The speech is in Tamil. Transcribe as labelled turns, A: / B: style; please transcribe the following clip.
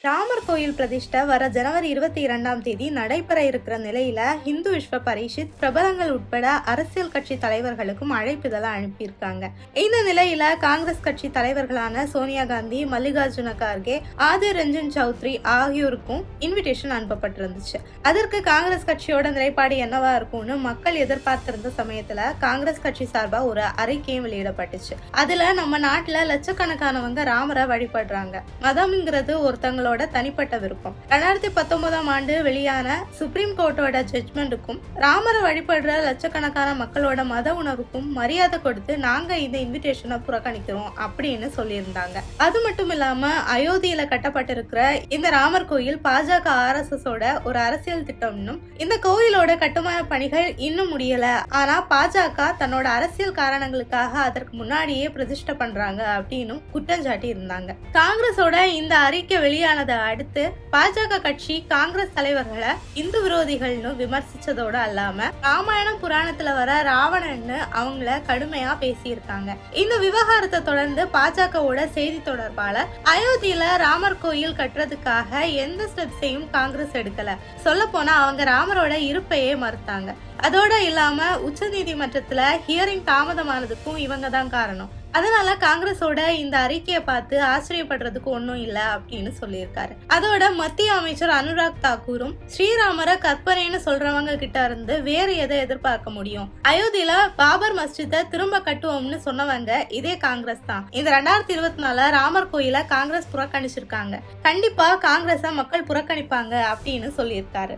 A: ராமர் கோயில் பிரதிஷ்டை வர ஜனவரி இருபத்தி இரண்டாம் தேதி நடைபெற இருக்கிற நிலையில இந்து விஸ்வ பரிஷித் பிரபலங்கள் உட்பட அரசியல் கட்சி தலைவர்களுக்கும் அழைப்புதலை அனுப்பியிருக்காங்க. இந்த நிலையில காங்கிரஸ் கட்சி தலைவர்களான சோனியா காந்தி மல்லிகார்ஜுன கார்கே ஆதிர் ரஞ்சன் சௌத்ரி ஆகியோருக்கும் இன்விடேஷன் அனுப்பப்பட்டிருந்துச்சு. அதற்கு காங்கிரஸ் கட்சியோட நிலைப்பாடு என்னவா இருக்கும்னு மக்கள் எதிர்பார்த்திருந்த சமயத்துல காங்கிரஸ் கட்சி சார்பா ஒரு அறிக்கையும் வெளியிடப்பட்டுச்சு. அதுல நம்ம நாட்டுல லட்சக்கணக்கானவங்க ராமரை வழிபடுறாங்க. மதம்ங்கிறது ஒருத்தங்களோட தனிப்பட்ட விருப்பம். ரெண்டாயிரத்தி பத்தொன்பதாம் ஆண்டு வெளியான சுப்ரீம் கோர்ட்டோட ஜட்மெண்ட்டுக்கும் ராமரை வழிபடுற லட்சக்கணக்கான மக்களோட மத உணர்வுக்கும் மரியாதை கொடுத்து நாங்க இந்த இன்விடேஷனை புறக்கணிக்கிறோம் அப்படின்னு சொல்லியிருந்தாங்க. அது மட்டும் இல்லாம அயோத்தியில கட்டப்பட்டிருக்கிற இந்த ராமர் கோயில் பாஜக ஆர்எஸ்எஸ் ஓட ஒரு அரசியல் திட்டம்னும் இந்த கோயிலோட கட்டுமான பணிகள் இன்னும் முடியல. ஆனா பாஜக தன்னோட அரசியல் காரணங்களுக்காக அதற்கு முன்னாடியே பிரதிஷ்டை பண்றாங்க அப்படின்னு குற்றம் சாட்டி இருந்தாங்க காங்கிரஸோட இந்த அறிக்கை வெளியான வெளியானதை அடுத்து பாஜக கட்சி காங்கிரஸ் தலைவர்களை இந்து விரோதிகள்னு விமர்சிச்சதோட அல்லாம ராமாயணம் புராணத்துல வர ராவணன்னு அவங்கள கடுமையா பேசியிருக்காங்க. இந்த விவகாரத்தை தொடர்ந்து பாஜகவோட செய்தி தொடர்பாளர் அயோத்தியில ராமர் கோயில் கட்டுறதுக்காக எந்த ஸ்டெப்ஸையும் காங்கிரஸ் எடுக்கல. சொல்ல போனா அவங்க ராமரோட இருப்பையே மறுத்தாங்க. அதோட இல்லாம உச்ச நீதிமன்றத்துல ஹியரிங் தாமதமானதுக்கும் இவங்க தான் காரணம். அதனால காங்கிரஸோட இந்த அறிக்கையை பார்த்து ஆச்சரியப்படுறதுக்கு ஒன்றும் இல்லை அப்படின்னு சொல்லியிருக்காரு. அதோட மத்திய அமைச்சர் அனுராக் தாக்கூரும் ஸ்ரீராமரை கற்பனைன்னு சொல்றவங்க கிட்ட இருந்து வேறு எதை எதிர்பார்க்க முடியும்? அயோத்தியில பாபர் மஸ்ஜித்தை திரும்ப கட்டுவோம்னு சொன்னவங்க இதே காங்கிரஸ் தான். இந்த ரெண்டாயிரத்தி இருபத்தி நாலுல ராமர் கோயில காங்கிரஸ் புறக்கணிச்சிருக்காங்க. கண்டிப்பா காங்கிரஸ மக்கள் புறக்கணிப்பாங்க அப்படின்னு சொல்லியிருக்காரு.